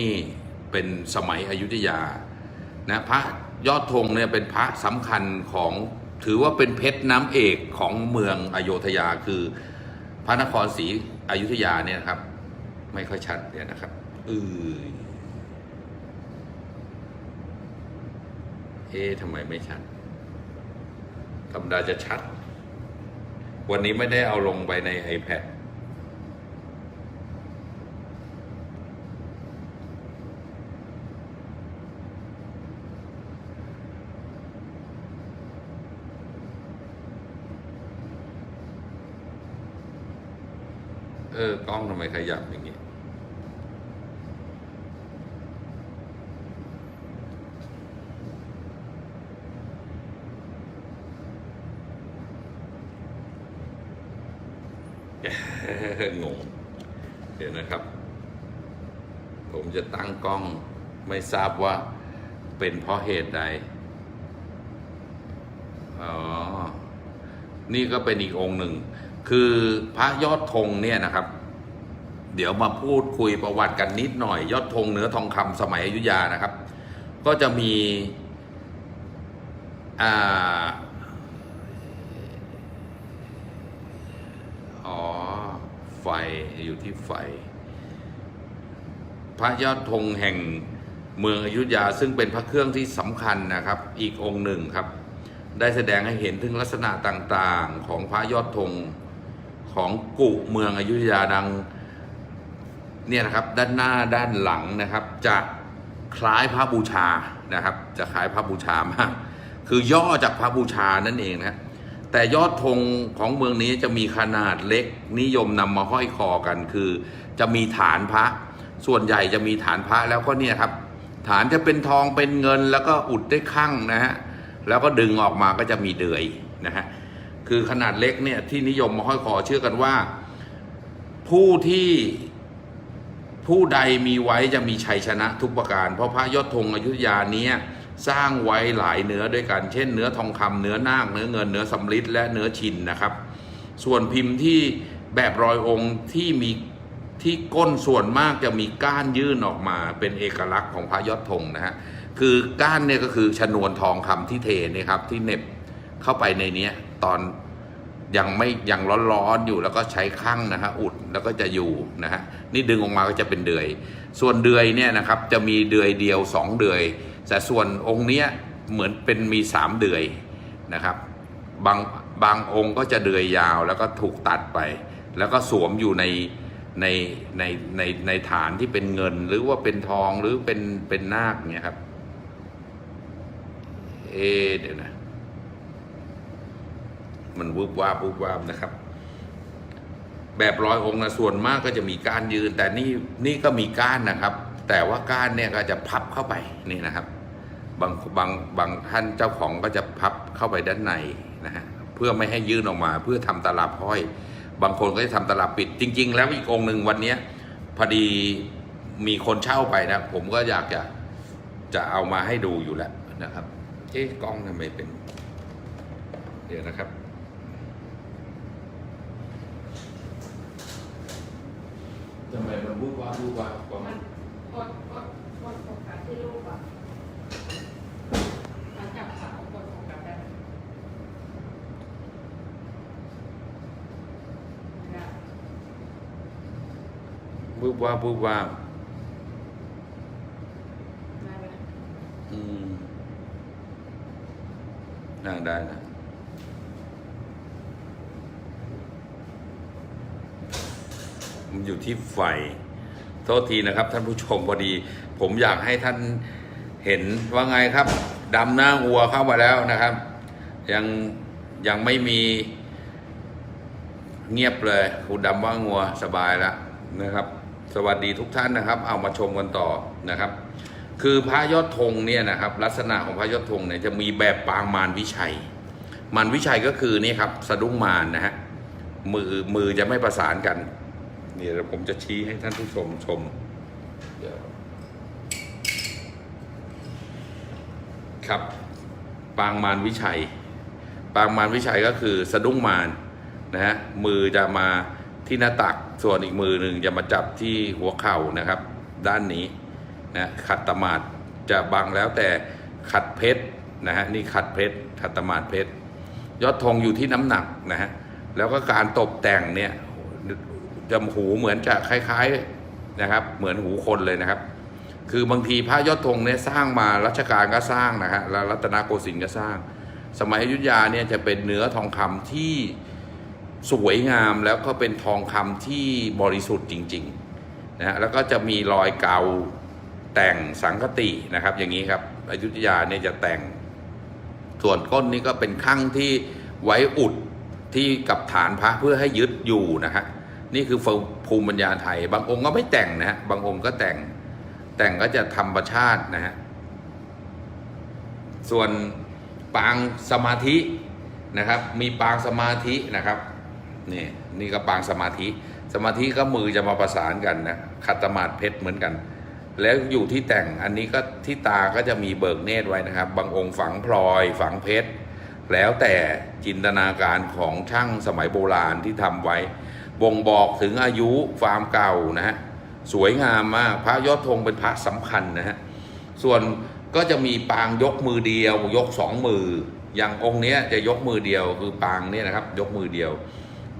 นี่เป็นสมัยอยุธยานะพระยอดธงเนี่ยเป็นพระสำคัญของถือว่าเป็นเพชรน้ำเอกของเมืองอโยธยาคือพระนครศรีอยุธยาเนี่ยครับ ไม่ค่อยชัดเนี่ยนะครับอือเอ๊ะทำไมไม่ชัดธรรมดาจะชัด วันนี้ไม่ได้เอาลงไปใน iPad ออกล้องทำไมขยับอย่างนี้งง เดี๋ยวนะครับ ผมจะตั้งกล้องไม่ทราบว่าเป็นเพราะเหตุใด อ๋อ นี่ก็เป็นอีกองค์หนึ่ง คือพระยอดธงเนี่ยนะครับ เดี๋ยวมาพูดคุยประวัติกันนิดหน่อย ยอดธงเนื้อทองคำสมัยอยุธยานะครับ ก็จะมีอ่าอ๋อไฟอยู่ที่ไฟ พระยอดธงแห่งเมืองอยุธยาซึ่งเป็นพระเครื่องที่สำคัญนะครับ อีกองค์หนึ่งครับ ได้แสดงให้เห็นถึงลักษณะต่างๆ ของพระยอดธง ของกุเมืองอยุธยาดังเนี่ยนะครับด้านหน้าด้านหลังนะครับ จะคล้ายพระบูชานะครับ จะคล้ายพระบูชามากคือย่อจากพระบูชานั่นเองนะแต่ยอดธงของเมืองนี้จะมีขนาดเล็กนิยมนำมาห้อยคอกัน คือจะมีฐานพระ ส่วนใหญ่จะมีฐานพระแล้วก็เนี่ยครับ ฐานจะเป็นทองเป็นเงินแล้วก็อุดด้วยข้างนะฮะแล้วก็ดึงออกมาก็จะมีเดือยนะฮะ คือขนาดเล็กเนี่ยที่นิยมมาห้อยคอเชื่อกันว่า ผู้ที่ผู้ใดมีไว้จะมีชัยชนะทุกประการ เพราะพระยอดธงอยุธยาเนี้ยสร้างไว้หลายเนื้อด้วยกัน เช่น เนื้อทองคำเนื้อนาคเนื้อเงินเนื้อสำริดและเนื้อชินนะครับ ส่วนพิมพ์ที่แบบรอยองค์ที่มีที่ก้นส่วนมากจะมีก้านยื่นออกมาเป็นเอกลักษณ์ของพระยอดธงนะฮะคือก้านเนี่ยก็คือชนวนทองคำที่เทนี่ครับที่เน็บเข้าไปในเนี้ย ตอนยังไม่ยังร้อนๆอยู่แล้วก็ใช้ข้างนะฮะอุดแล้วก็จะอยู่นะฮะนี่ดึงออกมาก็จะเป็นเดือย ส่วนเดือยเนี่ยนะครับจะมีเดือยเดียวสองเดือย แต่ส่วนองค์เนี้ยเหมือนเป็นมีสามเดือยนะครับบางบางองค์ก็จะเดือยยาวแล้วก็ถูกตัดไป แล้วก็สวมอยู่ในในในในในฐานที่เป็นเงินหรือว่าเป็นทองหรือเป็นเป็นนาคเนี่ยครับเอเดี๋ยวนะ มันวุบวาบวุบวาบนะครับ แบบร้อยองค์นะส่วนมากก็จะมีก้านยืน แต่นี่นี่ก็มีก้านนะครับ แต่ว่าก้านเนี่ยก็จะพับเข้าไปนี่นะครับ บางบางบางท่านเจ้าของก็จะพับเข้าไปด้านในนะฮะเพื่อไม่ให้ยื่นออกมา เพื่อทำตลับห้อย บางคนก็จะทำตลับปิด จริง ๆ แล้วอีกองค์หนึ่งวันเนี้ยพอดีมีคนเช่าไปนะ ผมก็อยากจะจะเอามาให้ดูอยู่แล้วนะครับ เอ๊ะกล้องทำไมเป็น เดี๋ยวนะครับ ทำไมมันวูบวาบวูบวาบกว่ามัมันนกดกดกดโฟกัสที่รูปอะมันจับขาวกดโฟกัสได้ไหมได้วูบวาบวูบวาบได้ไหม อืมนั่งได้นะ มันอยู่ที่ไฟ โทษทีนะครับ ท่านผู้ชมพอดี ผมอยากให้ท่านเห็นว่าไงครับดำหน้าวัวเข้ามาแล้วนะครับ ยังยังไม่มีเงียบเลยคุณดำว่างัวสบายแล้วนะครับ สวัสดีทุกท่านนะครับ เอามาชมกันต่อนะครับ คือพระยอดธงเนี่ยนะครับ ลักษณะของพระยอดธงเนี่ยจะมีแบบปางมารวิชัย มารวิชัยก็คือนี่ครับ สะดุ้งมารนะฮะมือมือจะไม่ประสานกัน นี่เดี๋ยวผมจะชี้ให้ท่านผู้ชมชม เดี๋ยว ครับ ปางมารวิชัย ปางมารวิชัยก็คือสะดุ้งมารนะฮะมือจะมาที่หน้าตักส่วนอีกมือหนึ่งจะมาจับที่หัวเข่านะครับ ด้านนี้นะขัดตมาดจะบังแล้วแต่ขัดเพชรนะฮะนี่ขัดเพชรขัดตมาดเพชรยอดธงอยู่ที่น้ำหนักนะฮะแล้วก็การตกแต่งเนี่ย จำหูเหมือนจะคล้ายๆนะครับ เหมือนหูคนเลยนะครับ คือบางทีพระยอดธงเนี่ยสร้างมารัชกาลก็สร้างนะฮะแล้วรัตนโกสินทร์ก็สร้าง สมัยอยุธยาเนี่ยจะเป็นเนื้อทองคำที่สวยงามแล้วก็เป็นทองคำที่บริสุทธิ์จริงๆนะฮะแล้วก็จะมีรอยเกาแต่งสังคตินะครับ อย่างนี้ครับอยุธยาเนี่ยจะแต่ง ส่วนก้นนี่ก็เป็นข้างที่ไว้อุดที่กับฐานพระเพื่อให้ยึดอยู่นะฮะ นี่คือภูมิปัญญาไทย บางองค์ก็ไม่แต่งนะฮะบางองค์ก็แต่งแต่งก็จะธรรมชาตินะฮะส่วนปางสมาธินะครับ มีปางสมาธินะครับนี่นี่ก็ปางสมาธิ สมาธิก็มือจะมาประสานกันนะขัดตมาดเพชรเหมือนกัน แล้วอยู่ที่แต่งอันนี้ก็ที่ตาก็จะมีเบิกเนตรไว้นะครับ บางองค์ฝังพลอยฝังเพชรแล้วแต่จินตนาการของช่างสมัยโบราณที่ทำไว้ บ่งบอกถึงอายุความเก่านะฮะสวยงามมากพระยอดธงเป็นพระสำคัญนะฮะส่วนก็จะมีปางยกมือเดียว ยกสองมือ อย่างองค์เนี้ยจะยกมือเดียวคือปางเนี่ยนะครับ ยกมือเดียว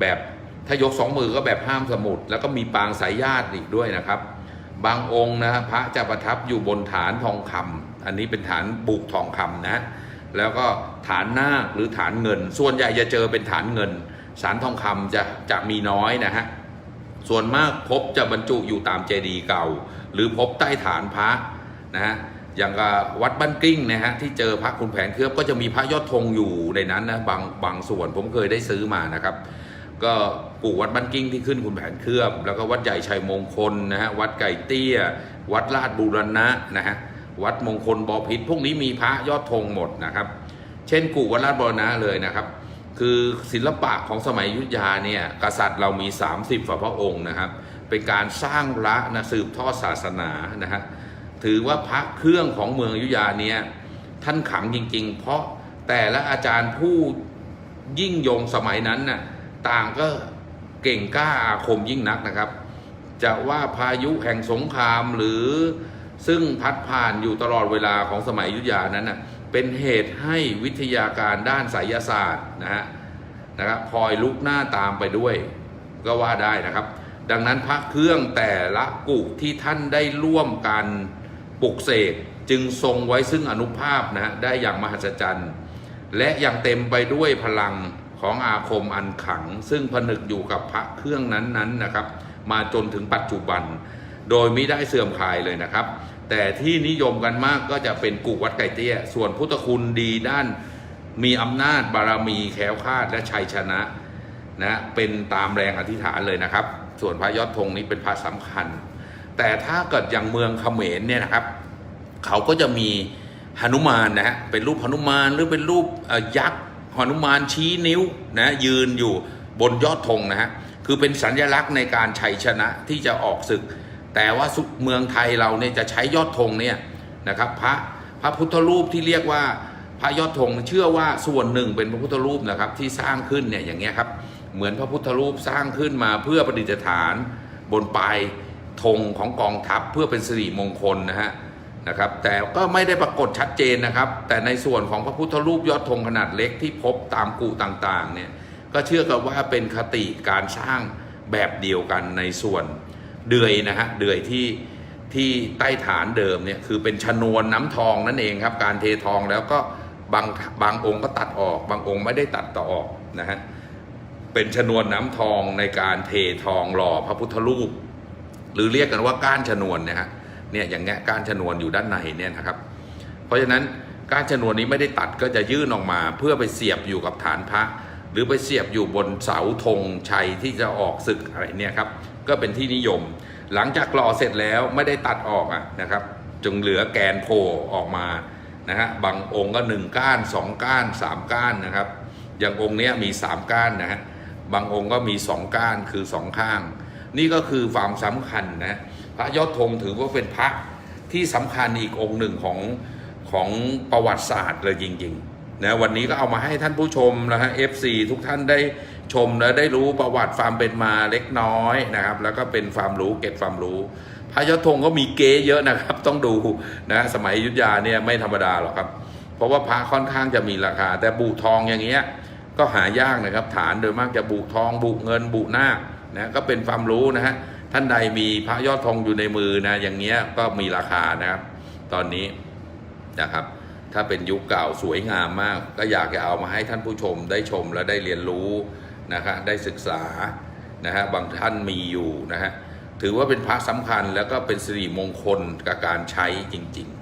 แบบถ้ายกสองมือก็แบบห้ามสมุด แล้วก็มีปางสายญาติอีกด้วยนะครับ บางองค์นะฮะพระจะประทับอยู่บนฐานทองคำอันนี้เป็นฐานบุกทองคำนะ แล้วก็ฐานนาคหรือฐานเงิน ส่วนใหญ่จะเจอเป็นฐานเงิน สารทองคำจะจะมีน้อยนะฮะส่วนมากพบจะบรรจุอยู่ตามเจดีย์เก่า หรือพบใต้ฐานพระนะฮะอย่างกับวัดบ้านกิ้งนะฮะที่เจอพระคุณแผนเคลือบก็จะมีพระยอดธงอยู่ในนั้นนะบางบางส่วนผมเคยได้ซื้อมานะครับ ก็ปู่วัดบ้านกิ้งที่ขึ้นคุณแผนเคลือบ แล้วก็วัดใหญ่ชัยมงคลนะฮะวัดไก่เตี้ย วัดลาดบูรณะนะฮะวัดมงคลบอพิษพวกนี้มีพระยอดธงหมดนะครับ เช่นกู่วัดลาดบูรณะเลยนะครับ คือศิลปะของสมัยยุธยาเนี่ยกษัตริย์เรามี 30ฝ่าพระองค์นะครับ เป็นการสร้างพระนะสืบทอดศาสนานะฮะถือว่าพระเครื่องของเมืองอยุธยาเนี่ยท่านขังจริง ๆ เพราะแต่ละอาจารย์ผู้ยิ่งยงสมัยนั้นน่ะต่างก็เก่งกล้าอาคมยิ่งนักนะครับ จะว่าพายุแห่งสงครามหรือซึ่งพัดผ่านอยู่ตลอดเวลาของสมัยยุธยานั้นน่ะ เป็นเหตุให้วิทยาการด้านไสยศาสตร์นะฮะนะครับพลอยลุกหน้าตามไปด้วย ก็ว่าได้นะครับ ดังนั้นพระเครื่องแต่ละกุที่ท่านได้ร่วมกันปลุกเสกจึงทรงไว้ซึ่งอนุภาพนะฮะได้อย่างมหัศจรรย์ และยังเต็มไปด้วยพลังของอาคมอันขลัง ซึ่งผนึกอยู่กับพระเครื่องนั้นๆนะครับ มาจนถึงปัจจุบัน โดยไม่ได้เสื่อมคลายเลยนะครับ แต่ที่นิยมกันมากก็จะเป็นกุวัดไก่เตี้ย ส่วนพุทธคุณดีด้านมีอำนาจบารมีแคล้วคาดและชัยชนะนะเป็นตามแรงอธิษฐานเลยนะครับ ส่วนพระยอดธงนี้เป็นพระสำคัญ แต่ถ้าเกิดอย่างเมืองเขมรเนี่ยนะครับ เขาก็จะมีหนุมานนะฮะเป็นรูปหนุมานหรือเป็นรูปยักษ์หนุมานชี้นิ้วนะยืนอยู่บนยอดธงนะฮะคือเป็นสัญลักษณ์ในการชัยชนะที่จะออกศึก แต่ว่าเมืองไทยเราเนี่ยจะใช้ยอดธงเนี่ยนะครับพระพระพุทธรูปที่เรียกว่าพระยอดธงเชื่อว่าส่วนหนึ่งเป็นพระพุทธรูปนะครับที่สร้างขึ้นเนี่ยอย่างเงี้ยครับเหมือนพระพุทธรูปสร้างขึ้นมาเพื่อประดิษฐานบนปลายธงของกองทัพเพื่อเป็นสิริมงคลนะฮะนะครับแต่ก็ไม่ได้ปรากฏชัดเจนนะครับ แต่ในส่วนของพระพุทธรูปยอดธงขนาดเล็กที่พบตามกูต่างๆเนี่ยก็เชื่อกันว่าเป็นคติการสร้างแบบเดียวกันในส่วน เดือยนะฮะเดือยที่ที่ใต้ฐานเดิมเนี่ยคือเป็นชนวนน้ำทองนั่นเองครับ การเททองแล้วก็บางบางองค์ก็ตัดออก บางองค์ไม่ได้ตัดต่อออกนะฮะเป็นชนวนน้ำทองในการเททองหล่อพระพุทธรูป หรือเรียกกันว่าก้านชนวนนี่ยฮะเนี่ยอย่างเงี้ยก้านชนวนอยู่ด้านในเนี่ยนะครับ เพราะฉะนั้นก้านชนวนนี้ไม่ได้ตัดก็จะยื่นออกมา เพื่อไปเสียบอยู่กับฐานพระ หรือไปเสียบอยู่บนเสาธงชัยที่จะออกศึกอะไรเนี่ยครับ ก็เป็นที่นิยม หลังจากหล่อเสร็จแล้วไม่ได้ตัดออกอะนะครับจึงเหลือแกนโผล่ออกมานะฮะบางองค์ก็หนึ่งก้านสองก้านสามก้านนะครับ อย่างองค์นี้มีสามก้านนะฮะบางองค์ก็มีสองก้านคือสองข้าง นี่ก็คือความสำคัญนะพระยอดธงถือว่าเป็นพระที่สำคัญอีกองค์หนึ่งของของประวัติศาสตร์เลยจริงๆนะวันนี้ก็เอามาให้ท่านผู้ชมนะฮะ FC ทุกท่านได้ ชมและได้รู้ประวัติความเป็นมาเล็กน้อยนะครับ แล้วก็เป็นความรู้เก็บความรู้พระยอดธงก็มีเก๊เยอะนะครับ ต้องดูนะสมัยยุธยาเนี่ยไม่ธรรมดาหรอกครับ เพราะว่าพระค่อนข้างจะมีราคา แต่บุทองอย่างเงี้ยก็หายากนะครับ ฐานโดยมากจะบุทองบุเงินบุหน้านะก็เป็นความรู้นะฮะท่านใดมีพระยอดทองอยู่ในมือนะอย่างเงี้ยก็มีราคานะครับ ตอนนี้นะครับ ถ้าเป็นยุคเก่าสวยงามมาก ก็อยากจะเอามาให้ท่านผู้ชมได้ชมและได้เรียนรู้ นะครับได้ศึกษานะฮะบางท่านมีอยู่นะฮะถือว่าเป็นพระสำคัญแล้วก็เป็นสิริมงคลกับการใช้จริง ๆ